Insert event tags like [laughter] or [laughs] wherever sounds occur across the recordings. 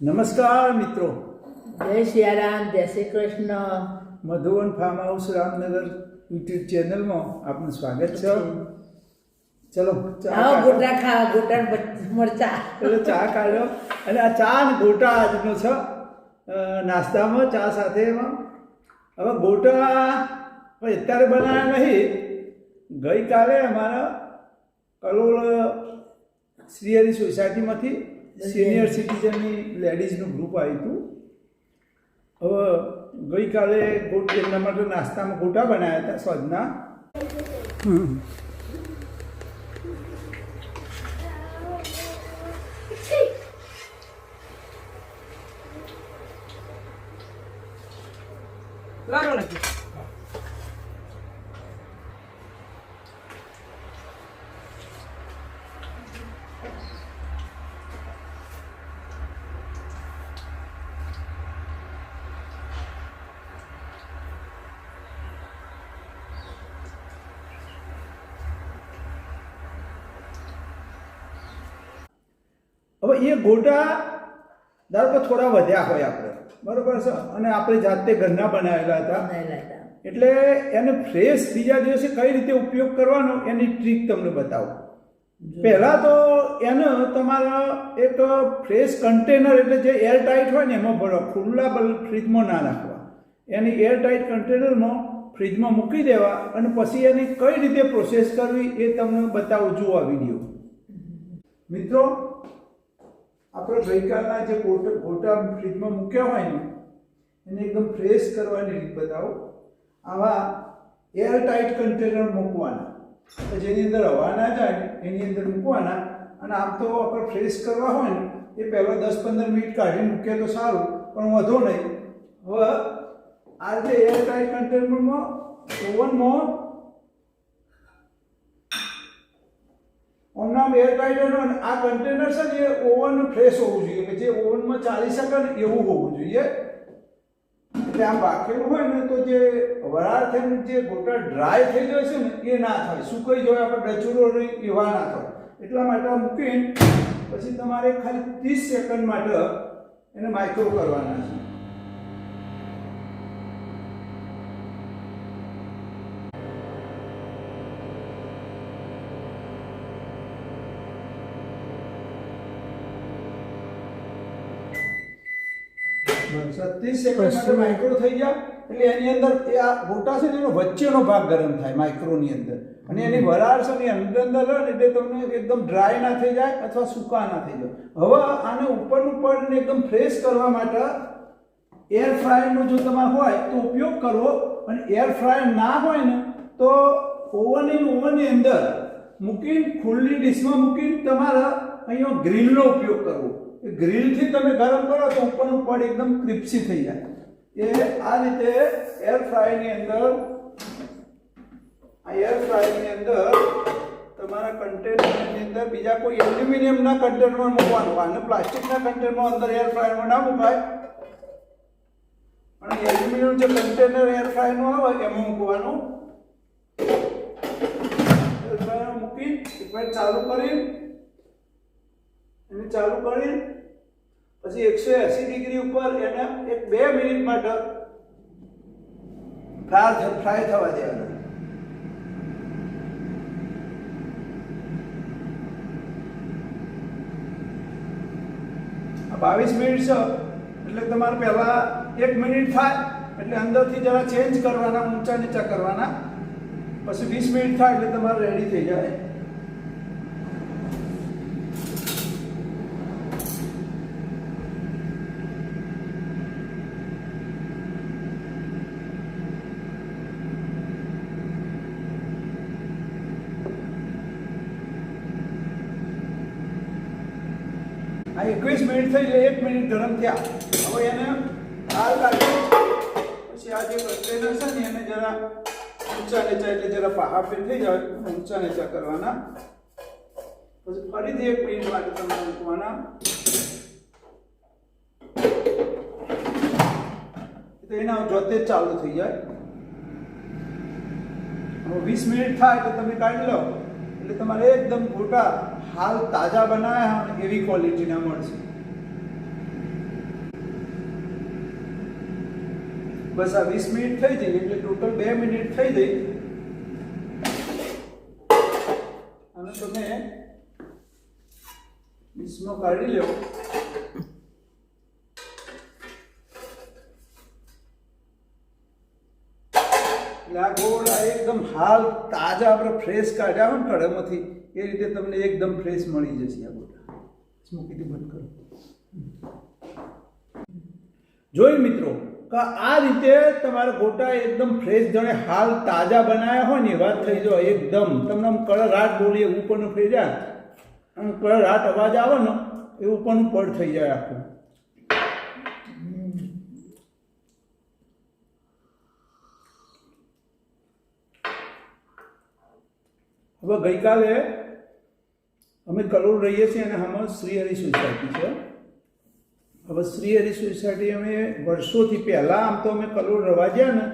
નમસ્કાર મિત્રો. જય સિયારામ જય Shri Krishna. Madhuvan farm house Ramnagar YouTube ચેનલમાં આપનું સ્વાગત છે. ચલો ચા ગોટા ખા ગોટા મરચા ચલો ચા કાઢો. અને આ ચા ને ગોટા આજનો છે. નાસ્તામાં ચા સાથે એમાં હવે ગોટા અત્યારે બનાવ્યા નહીં. ગઈકાલે અમારા કલોલ શ્રીહરી સોસાયટીમાંથી સિનિયર સિટીઝનની લેડીઝનું ગ્રુપ આવ્યું હતું હવે ગઈકાલે ગોટ એમના માટે નાસ્તામાં ગોટા બનાવ્યા હતા સ્વાદના. હવે એ ગોટા ધારો કે થોડા વધ્યા હોય આપણે. બરોબર છે? અને આપણે જાતે ઘરના બનાવેલા હતા. એટલે એને ફ્રેશ બીજા દિવસે કઈ રીતે ઉપયોગ કરવાનો એની ટ્રીક તમને બતાવું. પહેલાં તો એને તમારા એક ફ્રેશ કન્ટેનર એટલે જે એર ટાઈટ હોય ને એમાં ભરો. ખુલ્લા બલ ફ્રીજમાં ના નાખવા. એની એર ટાઈટ કન્ટેનરમાં ફ્રીજમાં મૂકી દેવા અને પછી એની કઈ રીતે પ્રોસેસ કરવી એ તમને બતાવું જુઓ આ વીડિયો મિત્રો આપણે ગઈકાલના જે ગોટા ફ્રીજમાં મૂક્યા હોય ને, એને એકદમ ફ્રેશ કરવાની રીત બતાવો. આવા એર ટાઈટ કન્ટેનર મૂકવાના જેની અંદર હવા ના જાય, એની અંદર મૂકવાના. અને આમ તો આપણે ફ્રેશ કરવા હોય ને, એ પહેલાં દસ પંદર મિનિટ કાઢી મૂકીએ તો સારું, પણ વધો નહીં. હવે, આ રીતે એર ટાઈટ કન્ટેનરમાં ઓવનમાં ઓમનામ એર ટાઈટ હોય આ કન્ટેનર છે ને એ ઓવન ફ્રેશ હોવું જોઈએ. કે જે ઓવનમાં ચાલી શકે ને એવું હોવું જોઈએ. એટલે આમ બાકેલું હોય ને તો જે વરાળ થઈને જે ગોટા ડ્રાય થઈ જાય છે ને એ ના થાય. સુકાઈ જાય આપણે ડચુરો રહી એવા ના થાય. એટલા માટે મૂકીને પછી તમારે ખાલી ત્રીસ સેકન્ડ માટે એને માઇક્રો કરવાના છે. ત્રીસ સેકન્ડ માઇક્રો થઈ ગયા. એટલે એની અંદર એ આ ગોટા છે ને એનો વચ્ચેનો ભાગ ગરમ થાય માઇક્રોની અંદર. અને એની વરાળ છે ને અંદર અંદર રહે એટલે તમને એકદમ ડ્રાય ના થઈ જાય અથવા સૂકા ના થઈ જાય. હવે આને ઉપરનું પડને એકદમ ફ્રેશ કરવા માટે એર ફ્રાયરનો જો તમારે હોય તો ઉપયોગ કરવો અને એર ફ્રાયર ના હોય ને તો ઓવનની ઓવનની અંદર મૂકીને, ખુલ્લી ડીશમાં મૂકીને તમારે અહીંયા ગ્રીલનો ઉપયોગ કરવો. ગ્રીલથી તમે ગરમ કરો તો ઉપરનું પડ એકદમ ક્રિપ્સી થઈ જાય. એ આ રીતે એર ફ્રાયરની અંદર, આ એર ફ્રાયરની અંદર તમારા કન્ટેનરની અંદર બીજા કોઈ એલ્યુમિનિયમના કન્ટેનરમાં મૂકવાનું. અને પ્લાસ્ટિકના કન્ટેનરમાં અંદર એર ફ્રાયરમાં ના મુકાય. પણ એલ્યુમિનિયમ જે કન્ટેનર એર ફ્રાયરનું આવે એમાં મૂકવાનું. એર ફ્રાયર મૂકી ચાલુ કરી. ચાલુ કરી, પછી એકસો એસી ડિગ્રી ઉપર એને એક બે મિનિટ માટે ફ્રાય થવા દેવાના. બાવીસ મિનિટ છે, એટલે તમારે પહેલા એક મિનિટ થાય, એટલે અંદરથી જરા ચેન્જ કરવાના, ઊંચા નીચા કરવાના. પછી વીસ મિનિટ થાય, એટલે તમારે રેડી થઈ જાય આ એકવીસ મિનિટ થઈ એટલે એક મિનિટ ગરમ થયા. હવે એને હાલ કાઢી પછી આ જે કન્ટેનર છે ને એને જરા ઊંચા નીચા એટલે જરા પહાફે થઈ જાય ઊંચા નીચા કરવાના. પછી ફરીથી એક મિનિટ માટે તમારે મૂકવાના. તો એના જોતે ચાલુ થઈ જાય. વીસ મિનિટ થાય તો તમે કાઢી લો. એટલે તમારે એકદમ ગોટા હાલ તાજા બનાવ્યા હોય એવી ક્વોલિટીના મળશે. બસ આ વીસ મિનિટ થઈ જઈ એટલે ટોટલ બે મિનિટ થઈ જઈ અને તમે ડીશમાં કાઢી લેવો એટલે આ ગોળા એકદમ હાલ તાજા આપણે ફ્રેશ કાઢ્યા હોય ને કઢામાંથી. એ રીતે તમને એકદમ ફ્રેશ મળી જશે આ ગોટા. મૂકીથી બંધ કરો. જોઈ મિત્રો કે આ રીતે તમારા ગોટા એકદમ ફ્રેશ જણે હાલ તાજા બનાવ્યા હોય ને વાત થઈ જાય એકદમ. તમને આમ કળરાટ બોલીએ ઉપરનું થઈ જાય. આમ કળરાટ અવાજ આવે ને એ ઉપરનું પડ થઈ જાય આખું. હવે ગઈકાલે અમે કલોલ રહીએ છીએ અને આમાં શ્રીહરિ સોસાયટી છે. હવે શ્રીહરિ સોસાયટી અમે વર્ષોથી પહેલાં આમ તો અમે કલોલ રવા ગયા ને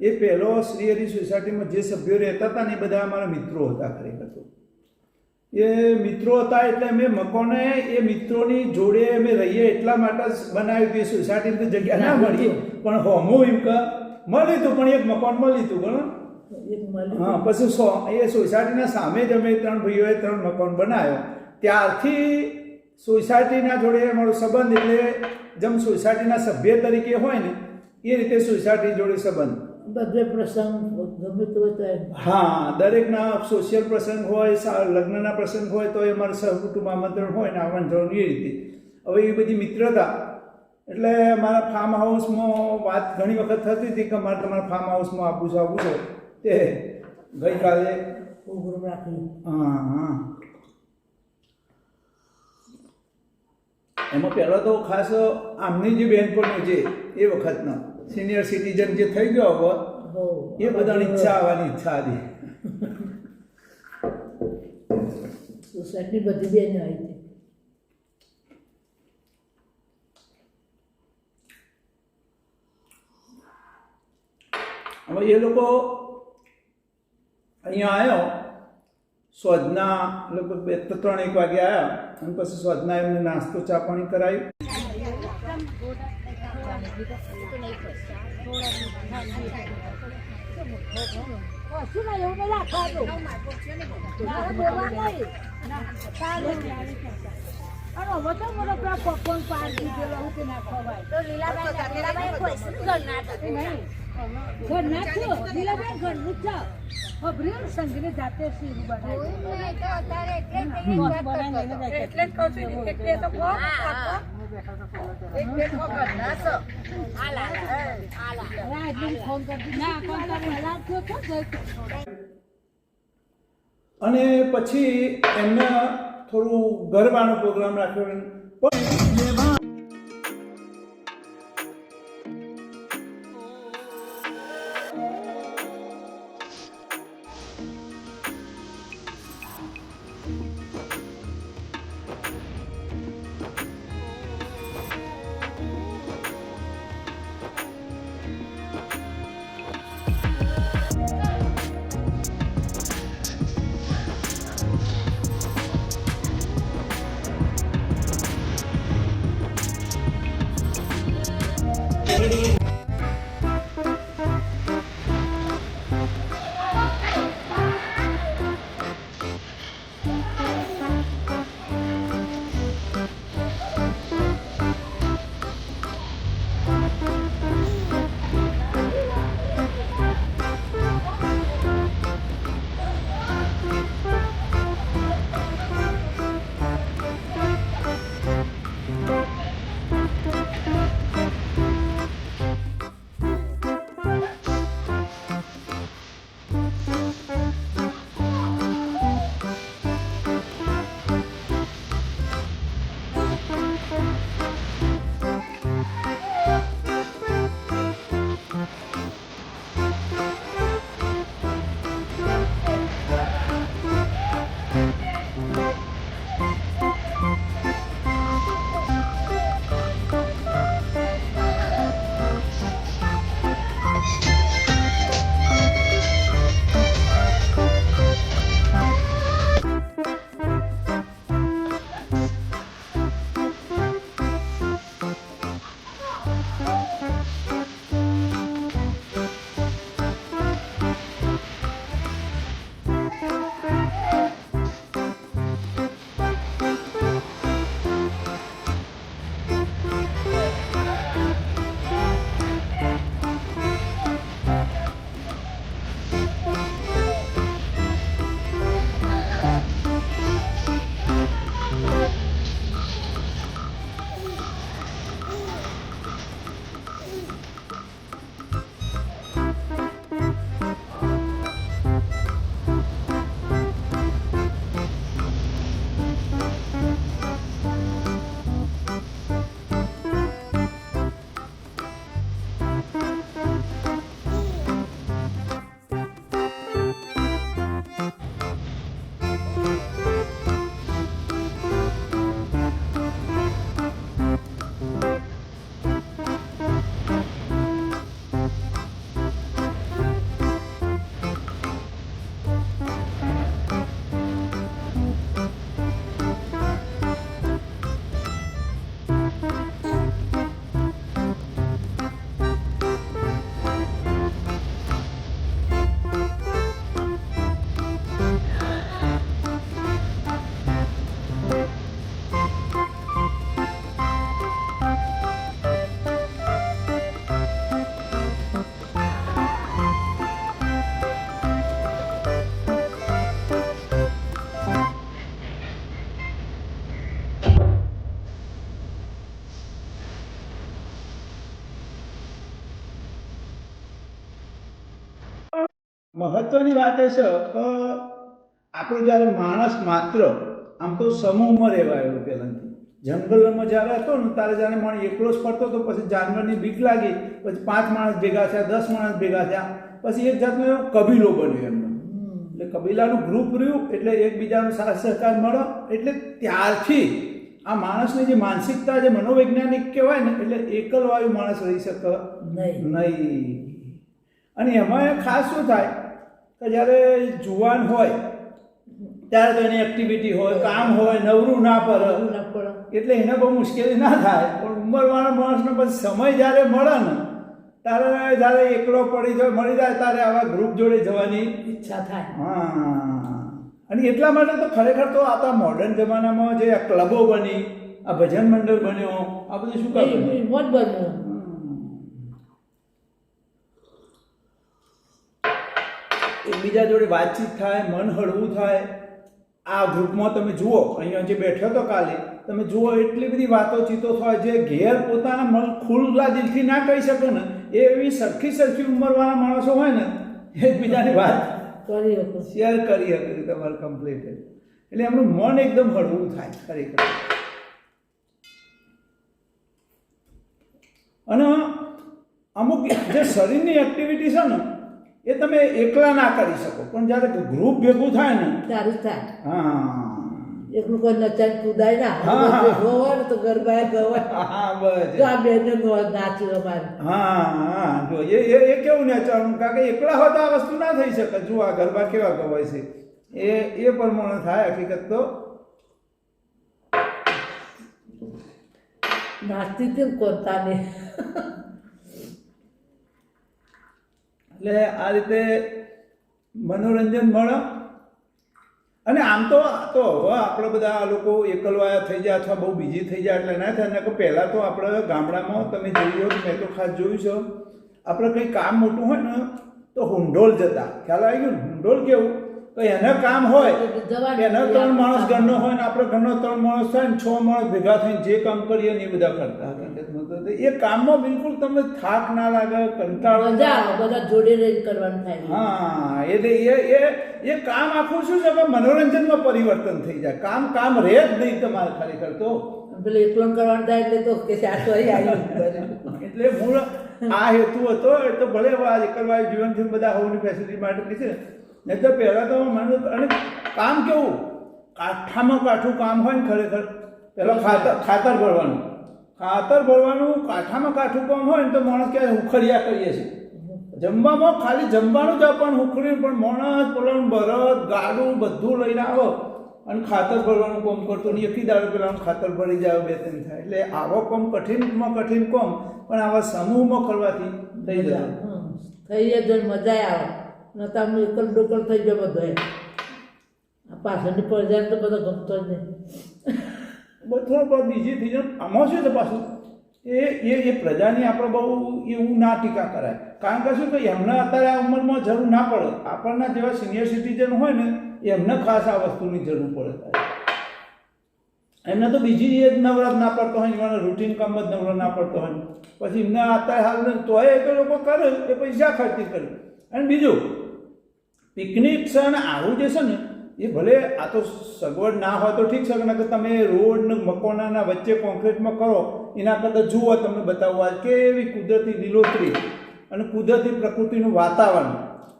એ પહેલો શ્રીહરિ સોસાયટીમાં જે સભ્યો રહેતા હતા ને એ બધા અમારા મિત્રો હતા ખરેખર તો એ મિત્રો હતા એટલે અમે મકોને એ મિત્રોની જોડે અમે રહીએ એટલા માટે બનાવ્યું હતું. એ સોસાયટીની જગ્યા ના મળી પણ હોમો એમ કે મળ્યું હતું પણ એક મકાન મળ્યું હતું ઘણું હા પછી સો એ સોસાયટીના સામે જ અમે ત્રણ ભાઈઓએ ત્રણ મકાન બનાવ્યો. ત્યારથી સોસાયટીના જોડે અમારો સંબંધ એટલે જેમ સોસાયટીના સભ્ય તરીકે હોય ને એ રીતે સોસાયટી જોડે સંબંધ. બધે પ્રસંગ ગમે તે હા દરેકના સોશિયલ પ્રસંગ હોય લગ્નના પ્રસંગ હોય તો એ અમારે સહકુટુંબ આમંત્રણ હોય ને આમંત્રણ એ રીતે. હવે એ બધી મિત્રતા. એટલે મારા ફાર્મ હાઉસમાં વાત ઘણી વખત થતી હતી કે મારે તમારા ફાર્મ હાઉસમાં આપું છું આપું છું. તે ગઈકાલે હા હા એમાં પહેલાં તો ખાસ આમની જે બહેનપણીઓ છે એ વખતનો સિનિયર સિટીઝન જે થઈ ગયો હવે એ બધાની ઈચ્છા આવવાની ઈચ્છા હતી. સોસાયટી બધી બેન આવી હતી. હવે એ લોકો અહીંયા આવ્યો સ્વજના લગભગ બે ત્રણ એક વાગે આવ્યા, અને પછી સ્વજના એમને નાસ્તો, ચા પાણી કશું નહીં એવું નહીં રાખવાનું મારે બોલવા હવે તો પેલા popcorn પાડ દીધેલો ના નહીં. ઘરના છો. લીલાબેન ઘરનું જ છો. ખબર્યું ને સંગીને જાતે શીરું બનાવી. મોત બનાવીને લઈને જાય. એટલે જ કહું છું એટલે તો કહો. અને પછી એમના થોડું ગરબાનો પ્રોગ્રામ રાખ્યો મહત્વની વાત એ છે કે આપણું જ્યારે માણસ માત્ર આમ તો સમૂહમાં રહેવાયેલું પહેલાંથી. જંગલમાં જ્યારે હતો ને ત્યારે જ્યારે મને એકલો જ ફરતો હતો પછી જાનવરની બીક લાગી પછી પાંચ માણસ ભેગા થયા દસ માણસ ભેગા થયા પછી એક જાતનો એવો કબીલો બન્યો એમનો. એટલે કબીલાનું ગ્રુપ રહ્યું એટલે એકબીજાનો સાથ સહકાર મળ્યો એટલે ત્યારથી આ માણસની જે માનસિકતા જે મનોવૈજ્ઞાનિક કહેવાય ને એટલે એકલવાયુ માણસ રહી શકે. નહીં. નહીં. અને એમાં ખાસ શું થાય કે જ્યારે જુવાન હોય ત્યારે તો એની એક્ટિવિટી હોય કામ હોય નવરું ના પડે. એટલે એને બહુ મુશ્કેલી ના થાય. પણ ઉંમરવાળા માણસને પછી સમય જ્યારે મળે ને ત્યારે જ્યારે એકલો પડી જાય મળી જાય ત્યારે આવા ગ્રુપ જોડે જવાની ઈચ્છા થાય. હા. અને એટલા માટે તો ખરેખર તો આ મોડર્ન જમાનામાં જે આ ક્લબો બની આ ભજન મંડળ બન્યો આ બધું શું કામ બન્યું? એ મોજ બન્યું એકબીજા જોડે વાતચીત થાય મન હળવું થાય. આ ગ્રુપમાં તમે જુઓ અહીંયા જે બેઠો હતો કાલે તમે જુઓ એટલી બધી વાતો ચીતો થાય જે ઘેર પોતાના મન ખુલ્લા દિલથી ના કહી શકો ને એ એવી સરખી સરખી ઉંમરવાળા માણસો હોય ને એકબીજાની વાત કરી શેર કરી હતી તમારે કમ્પ્લીટ એટલે એમનું મન એકદમ હળવું થાય ખરેખર. અને અમુક જે શરીરની એક્ટિવિટી છે ને એ તમે એકલા ના કરી શકો. પણ જ્યારે ગ્રુપ ભેગું થાય ને ત્યારે જ થાય. હા. એકલું કોઈ નચાય કુદાય ના ને તો ગરબા ગવાય. હા બસ. તો આ બેને નાચ્યું અમારે. હા હા જો એ એ કેવું નેચરનું કારણ કે એકલા હોય તો આ વસ્તુ ના થઈ શકે. જો આ ગરબા કેવા ગવાય છે. એ એ પ્રમાણે થાય હકીકત તો. નાચતી હતી ને કોતાને. એટલે આ રીતે મનોરંજન મળે. અને આમ તો તો હવે આપણે બધા આ લોકો એકલવાયા થઈ જાય અથવા બહુ બીજી થઈ જાય એટલે ના થાય. કે પહેલાં તો આપણે ગામડામાં તમે જોયું મેં તો ખાસ જોયું છે. આપણે કંઈ કામ મોટું હોય ને, તો હુંડોળ જતા. ખ્યાલ આવી ગયો હુંડોલ કેવું? તો એને કામ હોય. એનો ત્રણ માણસ ઘરનો હોય ને આપણે ઘરનો ત્રણ માણસ થાય ને છ માણસ ભેગા થઈને જે કામ કરીએ ને એ બધા કરતા હતા. એ કામમાં બિલકુલ તમને થાક ના લાગે કંટાળો બધા જોડે રહીને કરવાનું થાય. હા એટલે એ એ એ કામ આખું શું છે? કે મનોરંજનમાં પરિવર્તન થઈ જાય. કામ કામ રહે જ નહીં તમારે ખરેખર તો. પેલું એકલું કરવાનું થાય એટલે તો કે આવ્યું એટલે મૂળ આ હેતુ હતો. એ તો ભલે આજકાલ આ એકલવાય જીવનથી બધા હોવાની ફેસિલિટી માટે છે. નહીં તો પહેલાં તો મને અને કામ કેવું? કાઠામાં કાઠું કામ હોય ને ખરેખર. પહેલાં ખાતર ખાતર ભરવાનું. ખાતર ભરવાનું કાઠામાં કાઠું કામ હોય ને તો માણસ ક્યારે ઉખડિયા કરીએ છીએ જમવામાં ખાલી જમવાનું જ આપવાનું ઉખડ્યું પણ માણસ પોલાનું બરદ ગાડું બધું લઈને આવો અને ખાતર ભરવાનું કોમ કરતો ને એકી દાડો પેલા ખાતર ભરી જાય બે ત્રણ થાય. એટલે આવો કોમ કઠિનમાં કઠિન કોમ પણ આવા સમૂહમાં કરવાથી થઈ જાય. થઈ જાય મજા આવે. ન તો એકલ ડોકલ થઈ ગયો બધો આ પાછળની પડજાને તો બધો ગમતો જ નહીં. બધા બીજી થઈ જાય આમાં શું છે પાછું? એ એ એ પ્રજાની આપણે બહુ એવું ના ટીકા કરાય. કારણ કે શું કે એમને અત્યારે આ ઉંમરમાં જરૂર ના પડે. આપણના જેવા સિનિયર સિટીઝન હોય ને, એમને ખાસ આ વસ્તુની જરૂર પડે એમને તો બીજી એ નવરાત ના પડતો હોય, એમને રૂટીન કામ જ નવરો ના પડતો હોય. પછી એમને અત્યારે હાલ તોય એ લોકો કરે, એ પૈસા ખર્ચી કરે. અને બીજું પિકનિક છે અને આવું જે છે ને, એ ભલે આ તો સગવડ ના હોય તો ઠીક છે કે તમે રોડ ને મકોનાના વચ્ચે કોન્ક્રીટમાં કરો, એના કરતાં જુઓ તમને બતાવવા કેવી કુદરતી લીલોતરી અને કુદરતી પ્રકૃતિનું વાતાવરણ.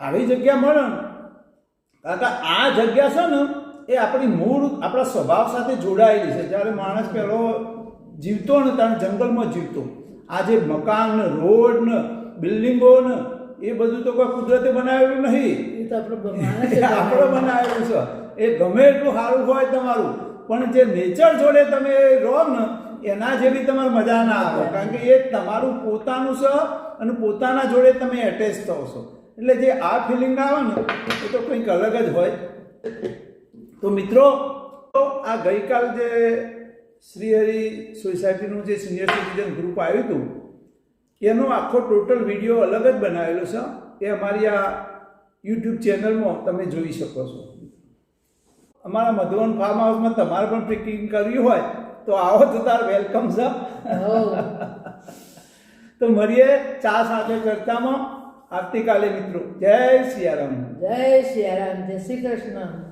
આવી જગ્યા મળે ને, કારણ કે આ જગ્યા છે ને, એ આપણી મૂળ, આપણા સ્વભાવ સાથે જોડાયેલી છે. જ્યારે માણસ પહેલો જીવતો ને ત્યારે જંગલમાં જીવતો. આ જે મકાન રોડ ને, બિલ્ડિંગો ને એ બધું તો કોઈ કુદરતે બનાવેલું નહીં. એ તો આપણે [laughs] આપણે બનાવેલું છે. એ ગમે એટલું સારું હોય તમારું પણ જે નેચર જોડે તમે રહો ને એના જેવી તમારે મજા ના આવે. કારણ કે એ તમારું પોતાનું છે અને પોતાના જોડે તમે એટેચ થો છો. એટલે જે આ ફિલિંગ આવે ને એ તો કંઈક અલગ જ હોય. તો મિત્રો તો આ ગઈકાલ જે શ્રીહરિ સોસાયટીનું જે સિનિયર સિટીઝન ગ્રુપ આવ્યું હતું એનો આખો ટોટલ વીડિયો અલગ જ બનાવેલો છે. એ અમારી આ યુટ્યુબ ચેનલમાં તમે જોઈ શકો છો. અમારા મધુવન ફાર્મ હાઉસમાં તમારે પણ પિકનિક કરવી હોય તો આવો તો તાર વેલકમ છે [laughs] તો મળીએ ચા સાથે ચર્ચામાં. આવતીકાલે મિત્રો જય સિયારામ જય સિયારામ જય શ્રી કૃષ્ણ.